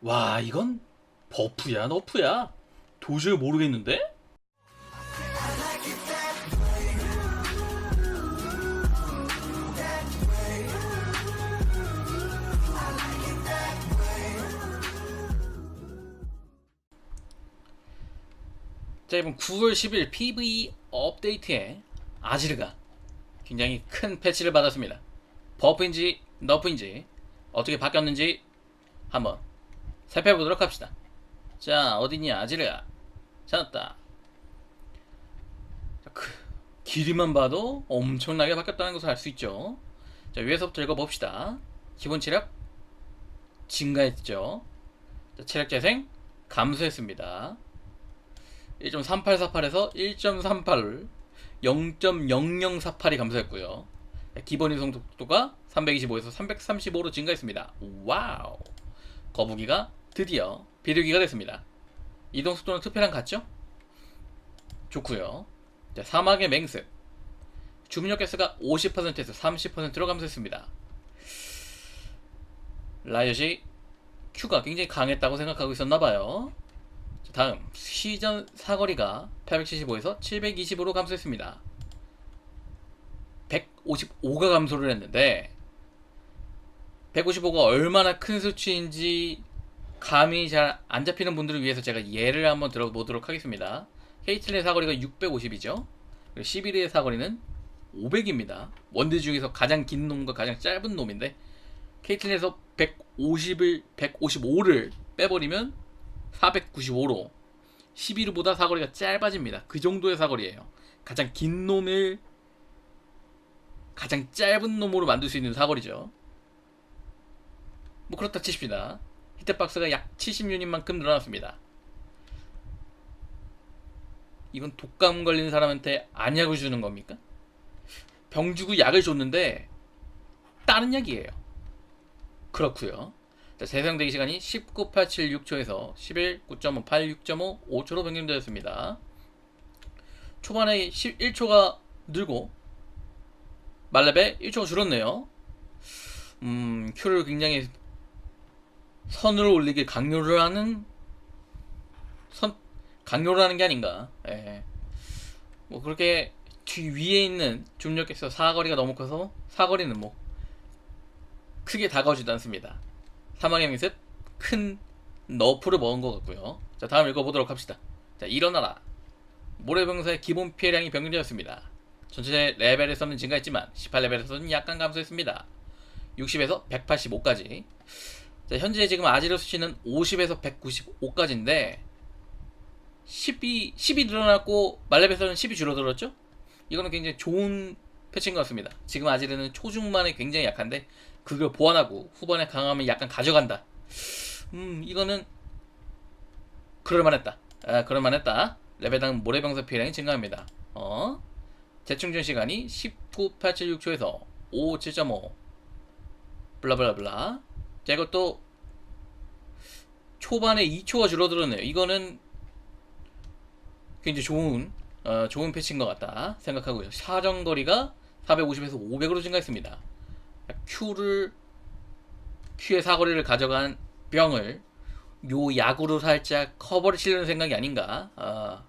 와 이건 버프야 너프야 도저히 모르겠는데? 자 이번 9월 10일 PVE 업데이트에 아지르가 굉장히 큰 패치를 받았습니다. 버프인지 너프인지 어떻게 바뀌었는지 한번 살펴보도록 합시다. 자 어디냐 아지르가 찾았다. 자, 그, 길이만 봐도 엄청나게 바뀌었다는 것을 알 수 있죠. 자 위에서부터 읽어봅시다. 기본 체력 증가했죠. 자, 체력 재생 감소했습니다. 1.3848에서 1.38을 0.0048이 감소했고요. 기본 이동 속도가 325에서 335로 증가했습니다. 와우. 거북이가 드디어 비둘기가 됐습니다. 이동 속도는 특별한 같죠? 좋고요. 자, 사막의 맹습. 주문력 개수가 50%에서 30%로 감소했습니다. 라이엇이 Q가 굉장히 강했다고 생각하고 있었나봐요. 자, 다음 시전 사거리가 875에서 720으로 감소했습니다. 155가 감소를 했는데 155가 얼마나 큰 수치인지 감이 잘 안 잡히는 분들을 위해서 제가 예를 한번 들어보도록 하겠습니다. 케이틀린의 사거리가 650이죠. 그리고 11위의 사거리는 500입니다. 원대 중에서 가장 긴 놈과 가장 짧은 놈인데 케이틀린에서 150을 155를 빼버리면 495로 11호보다 사거리가 짧아집니다. 그 정도의 사거리예요. 가장 긴 놈을 가장 짧은 놈으로 만들 수 있는 사거리죠. 뭐 그렇다 치십시다. 히트박스가 약 70유닛만큼 늘어났습니다. 이건 독감 걸린 사람한테 안약을 주는 겁니까? 병 주고 약을 줬는데 다른 약이에요. 그렇고요. 자, 재생되기 시간이 19.876초에서 11, 9.5, 86.5, 5초로 변경되었습니다. 초반에 11초가 늘고 말렙에 1초가 줄었네요. 음, Q를 굉장히 선으로 올리길 강요를 하는 선 강요를 하는 게 아닌가. 예. 뭐 그렇게 뒤 위에 있는 중력에서 사거리가 너무 커서 사거리는 뭐 크게 다가오지도 않습니다. 사망의 미습 큰 너프를 먹은 것 같고요. 자 다음 읽어보도록 합시다. 자 일어나라. 모래병사의 기본 피해량이 변경되었습니다. 전체 레벨에서는 증가했지만 18레벨에서는 약간 감소했습니다. 60에서 185까지. 자, 현재 지금 아지르 수치는 50에서 195까지인데 10이 10이 늘어났고 말렙에서는 10이 줄어들었죠? 이거는 굉장히 좋은 패치인 것 같습니다. 지금 아지르는 초중반에 굉장히 약한데 그걸 보완하고 후반에 강하면 약간 가져간다. 음 이거는 그럴만했다. 아 그럴만했다. 레벨당 모래병사 피해량이 증가합니다. 어 재충전 시간이 19.876초에서 57.5 블라블라블라 자 이것도 초반에 2초가 줄어들었네요. 이거는 굉장히 좋은 어, 좋은 패치인 것 같다 생각하고요. 사정거리가 450에서 500으로 증가했습니다. Q를 Q의 사거리를 가져간 병을 요 약으로 살짝 커버를 치려는 생각이 아닌가. 어,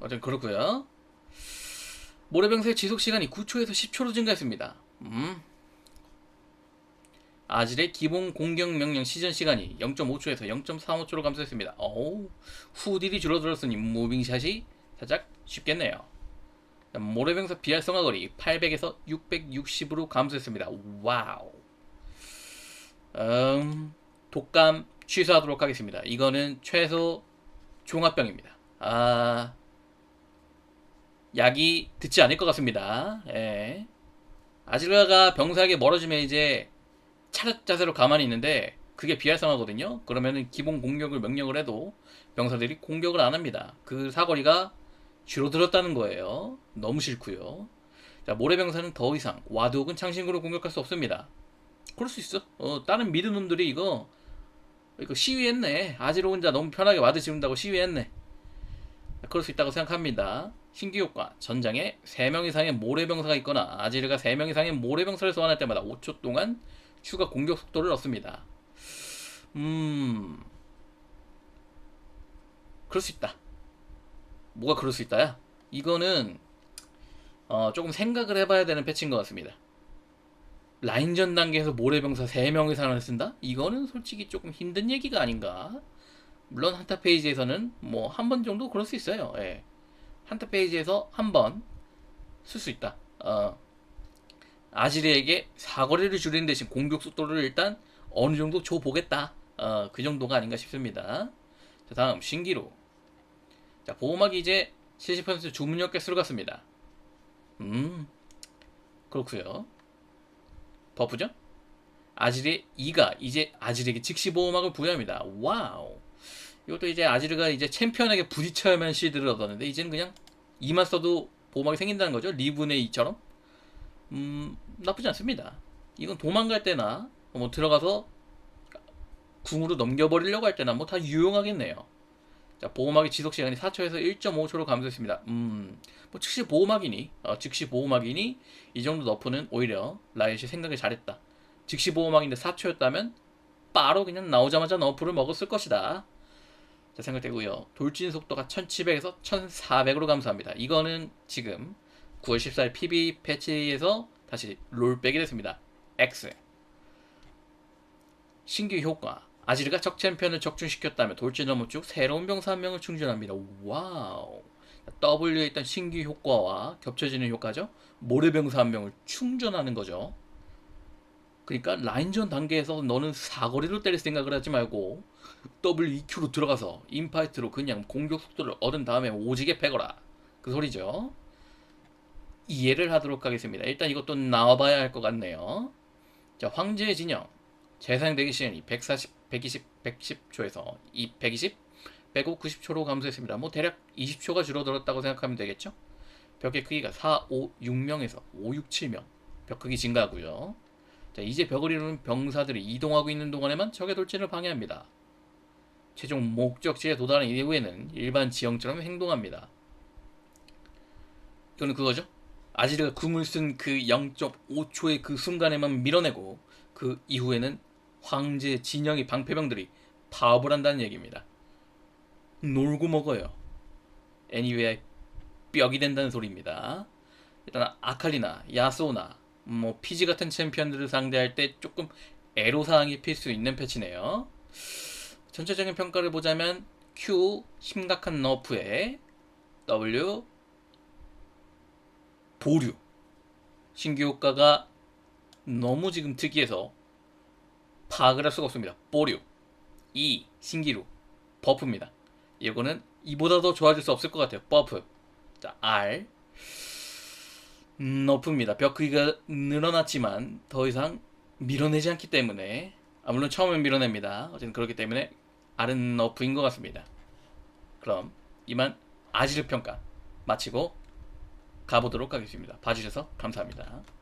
어쨌든 그렇고요. 모래병사의 지속 시간이 9초에서 10초로 증가했습니다. 음. 아질의 기본 공격 명령 시전 시간이 0.5초에서 0.35초로 감소했습니다. 어우, 후딜이 줄어들었으니 무빙샷이 살짝 쉽겠네요. 모래병사 비활성화 거리 800에서 660으로 감소했습니다. 와우. 음, 독감 취소하도록 하겠습니다. 이거는 최소 종합병입니다. 아, 약이 듣지 않을 것 같습니다. 예. 아질가가 병사에게 멀어지면 이제 차렷 자세로 가만히 있는데 그게 비활성화거든요. 그러면은 기본 공격을 명령을 해도 병사들이 공격을 안 합니다. 그 사거리가 줄어들었다는 거예요. 너무 싫고요. 자, 모래병사는 더 이상 와드 혹은 창신구로 공격할 수 없습니다. 그럴 수 있어. 어, 다른 미드 놈들이 이거 이거 시위했네. 아지로 혼자 너무 편하게 와드 지운다고 시위했네. 그럴 수 있다고 생각합니다. 신규 효과 전장에 3명 이상의 모래병사가 있거나 아지르가 3명 이상의 모래병사를 소환할 때마다 5초 동안 추가 공격 속도를 얻습니다. 음, 그럴 수 있다. 뭐가 그럴 수 있다야? 이거는 어, 조금 생각을 해봐야 되는 패치인 것 같습니다. 라인전 단계에서 모래병사 3명의 사람을 쓴다? 이거는 솔직히 조금 힘든 얘기가 아닌가? 물론 한타 페이지에서는 뭐 한 번 정도 그럴 수 있어요. 예. 한타 페이지에서 한 번 쓸 수 있다. 어, 아지르에게 사거리를 줄이는 대신 공격 속도를 일단 어느 정도 줘보겠다. 어, 그 정도가 아닌가 싶습니다. 자, 다음 신기루. 자, 보호막이 이제 70% 주문력 개수를 갖습니다. 음, 그렇고요 버프죠? 아지르의 2가 이제 아지르에게 즉시 보호막을 부여합니다. 와우. 이것도 이제 아지르가 이제 챔피언에게 부딪혀야만 실드를 얻었는데 이제는 그냥 2만 써도 보호막이 생긴다는 거죠. 리븐의 2처럼. 음, 나쁘지 않습니다. 이건 도망갈 때나 뭐 들어가서 궁으로 넘겨버리려고 할 때나 뭐 다 유용하겠네요. 자, 보호막의 지속 시간이 4초에서 1.5초로 감소했습니다. 음, 뭐 즉시 보호막이니, 어, 즉시 보호막이니 이 정도 너프는 오히려 라이엇이 생각을 잘했다. 즉시 보호막인데 4초였다면 바로 그냥 나오자마자 너프를 먹었을 것이다. 자, 생각되고요. 돌진 속도가 1700에서 1400으로 감소합니다. 이거는 지금 9월 14일 PB 패치에서 다시 롤백이 됐습니다. X. 신규 효과. 아지르가 적 챔피언을 적중시켰다면 돌진 넘어 쭉 새로운 병사 한 명을 충전합니다. 와우. W에 있던 신규 효과와 겹쳐지는 효과죠. 모래병사 한 명을 충전하는 거죠. 그러니까 라인전 단계에서 너는 사거리로 때릴 생각을 하지 말고 WEQ로 들어가서 인파이트로 그냥 공격 속도를 얻은 다음에 오지게 패거라. 그 소리죠. 이해를 하도록 하겠습니다. 일단 이것도 나와봐야 할 것 같네요. 자, 황제의 진영. 재사용되기 시간이 140, 120, 110초에서 2, 120, 105, 90초로 감소했습니다. 뭐 대략 20초가 줄어들었다고 생각하면 되겠죠? 벽의 크기가 4, 5, 6명에서 5, 6, 7명. 벽 크기 증가하고요. 자, 이제 벽을 이루는 병사들이 이동하고 있는 동안에만 적의 돌진을 방해합니다. 최종 목적지에 도달한 이후에는 일반 지형처럼 행동합니다. 이거는 그거죠? 아지르가 궁을 쓴 그 0.5초의 그 순간에만 밀어내고 그 이후에는 황제 진영의 방패병들이 파업을 한다는 얘기입니다. 놀고 먹어요. 애니웨이 뼈이 된다는 소리입니다. 일단 아칼리나 야소나 뭐 피지 같은 챔피언들을 상대할 때 조금 애로사항이 필 수 있는 패치네요. 전체적인 평가를 보자면 Q 심각한 너프에 W 보류 신규 효과가 너무 지금 특이해서 파악을 할 수가 없습니다. 보류 E 신기루 버프입니다. 이거는 이보다 더 좋아질 수 없을 것 같아요. 버프 자 R 음, 너프입니다. 벽 크기가 늘어났지만 더 이상 밀어내지 않기 때문에 아, 물론 처음엔 밀어냅니다. 어쨌든 그렇기 때문에 R은 너프인 것 같습니다. 그럼 이만 아지르 평가 마치고 가보도록 하겠습니다. 봐주셔서 감사합니다.